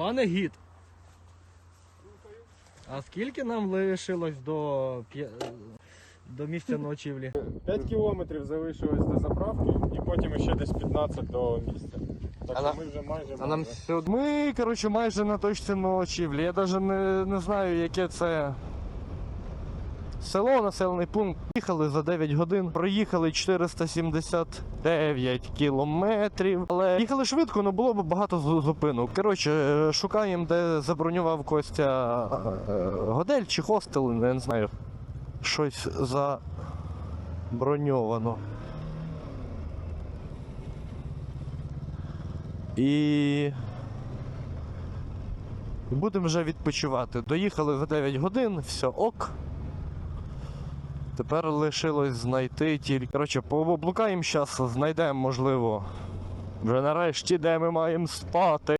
Пане гід. А скільки нам лишилось до, до місця ночівлі? 5 кілометрів залишилось до заправки і потім ще десь 15 до місця. Так А що ми вже майже. А нам все. Ми, коротше, майже на точці ночівлі. Я навіть не, не знаю, яке це. Село, населений пункт. Їхали за 9 годин, проїхали 479 кілометрів. Але їхали швидко, але було б багато зупинок. Коротше, е, шукаємо, де забронював Костя е, готель чи хостел, не знаю. Щось заброньовано. І. І будемо вже відпочивати. Доїхали за 9 годин, все ок. Тепер лишилось знайти тільки. Коротше, пооблукаємо зараз, знайдемо, можливо. Вже нарешті, де ми маємо спати.